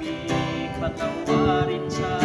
pagpatawarin sa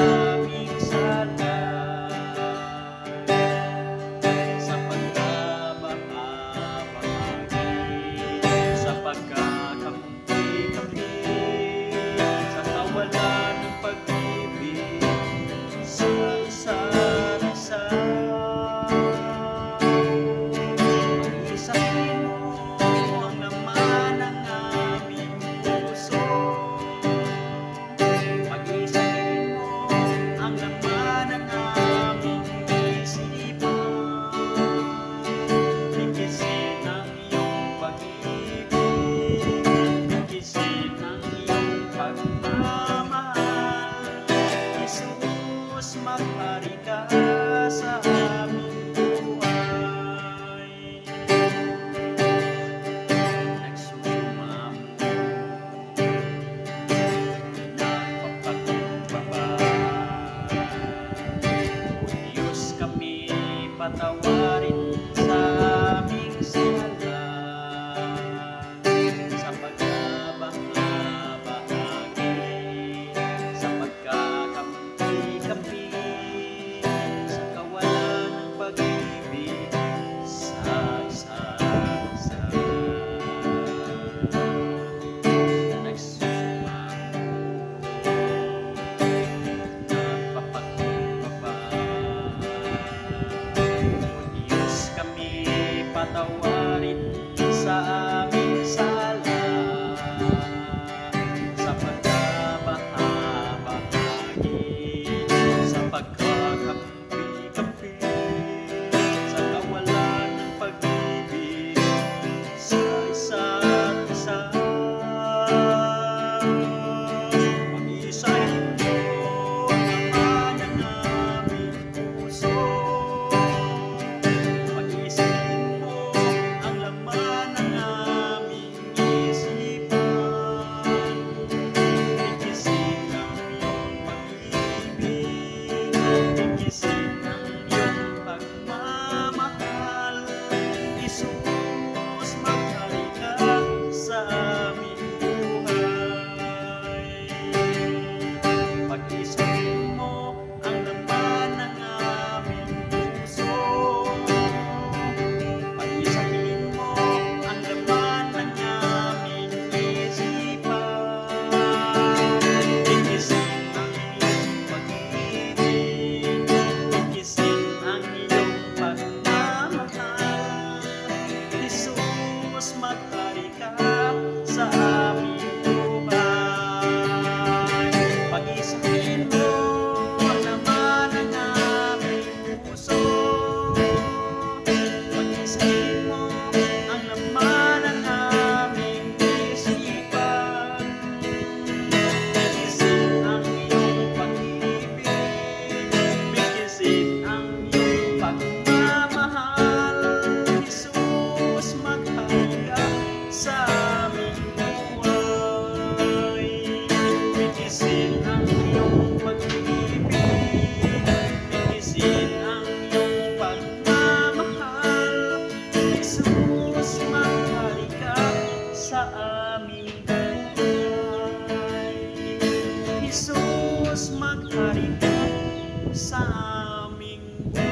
patawarin sa aming sala sa pagkabahagi sa pagkakampi-kampi sa kawalan ng pag-ibig sa isa't Jesus, maghari ka sa aming buhay. Jesus, maghari ka sa aming buhay.